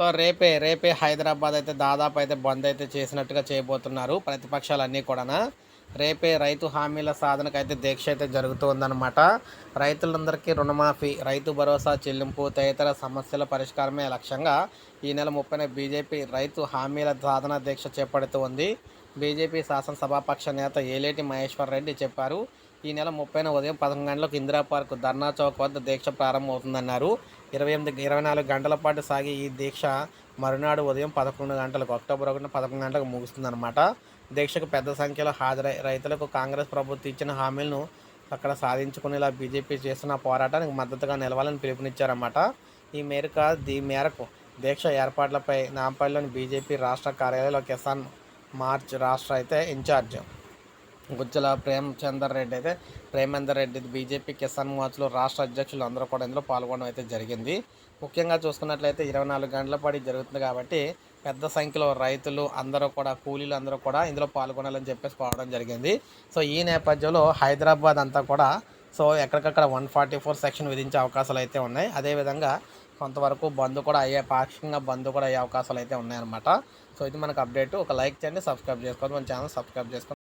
So రేపే రేపే హైదరాబాద్ అయితే దాదాపు అయితే బంద్ అయితే చేసినట్టుగా చేయబోతున్నారు ప్రతిపక్షాలన్నీ కూడా రేపే రైతు హామీల సాధనకు అయితే దీక్ష అయితే జరుగుతుందన్నమాట. రైతులందరికీ రుణమాఫీ రైతు భరోసా చెల్లింపు తదితర సమస్యల పరిష్కారమే లక్ష్యంగా ఈ నెల ముప్పైన బీజేపీ రైతు హామీల సాధన దీక్ష చేపడుతూ ఉంది బీజేపీ శాసనసభాపక్ష నేత ఏలేటి మహేశ్వర్ రెడ్డి చెప్పారు. ఈ నెల ముప్పైన ఉదయం పదకొండు గంటలకు ఇందిరా పార్క్ ధర్నా చౌక్ వద్ద దీక్ష ప్రారంభమవుతుందన్నారు. ఇరవై ఎనిమిది ఇరవై నాలుగు గంటల పాటు సాగే ఈ దీక్ష మరునాడు ఉదయం పదకొండు గంటలకు అక్టోబర్ ఒకటిన పదకొండు గంటలకు ముగుస్తుందన్నమాట. దీక్షకు పెద్ద సంఖ్యలో హాజరై రైతులకు కాంగ్రెస్ ప్రభుత్వం ఇచ్చిన హామీలను అక్కడ సాధించుకునేలా బీజేపీ చేస్తున్న పోరాటానికి మద్దతుగా నిలవాలని పిలుపునిచ్చారన్నమాట. ఈ మేరకు దీ మేరకు దీక్ష ఏర్పాట్లపై నాంపల్లిలోని బీజేపీ రాష్ట్ర కార్యాలయంలో కిసాన్ మార్చ్ రాష్ట్ర అయితే ఇన్ఛార్జ్ గుజ్జల ప్రేమచందర్ రెడ్డి అయితే ప్రేమేందర్ రెడ్డి బీజేపీ కిసాన్ మోర్చాలో రాష్ట్ర అధ్యక్షులు అందరూ కూడా ఇందులో పాల్గొనడం అయితే జరిగింది. ముఖ్యంగా చూసుకున్నట్లయితే ఇరవై నాలుగు గంటల పాటు జరుగుతుంది కాబట్టి పెద్ద సంఖ్యలో రైతులు అందరూ కూడా కూలీలు అందరూ కూడా ఇందులో పాల్గొనాలని చెప్పేసి కోవడం జరిగింది. సో ఈ నేపథ్యంలో హైదరాబాద్ అంతా కూడా సో ఎక్కడికక్కడ వన్ ఫార్టీ ఫోర్ సెక్షన్ విధించే అవకాశాలు అయితే ఉన్నాయి. అదేవిధంగా కొంతవరకు బంద్ కూడా అయ్యే పాక్షికంగా బంద్ కూడా అయ్యే అవకాశాలు అయితే ఉన్నాయన్నమాట. సో ఇది మనకు అప్డేట్. ఒక లైక్ చేయండి సబ్స్క్రైబ్ చేసుకోండి. మన ఛానల్ సబ్స్క్రైబ్ చేసుకోండి.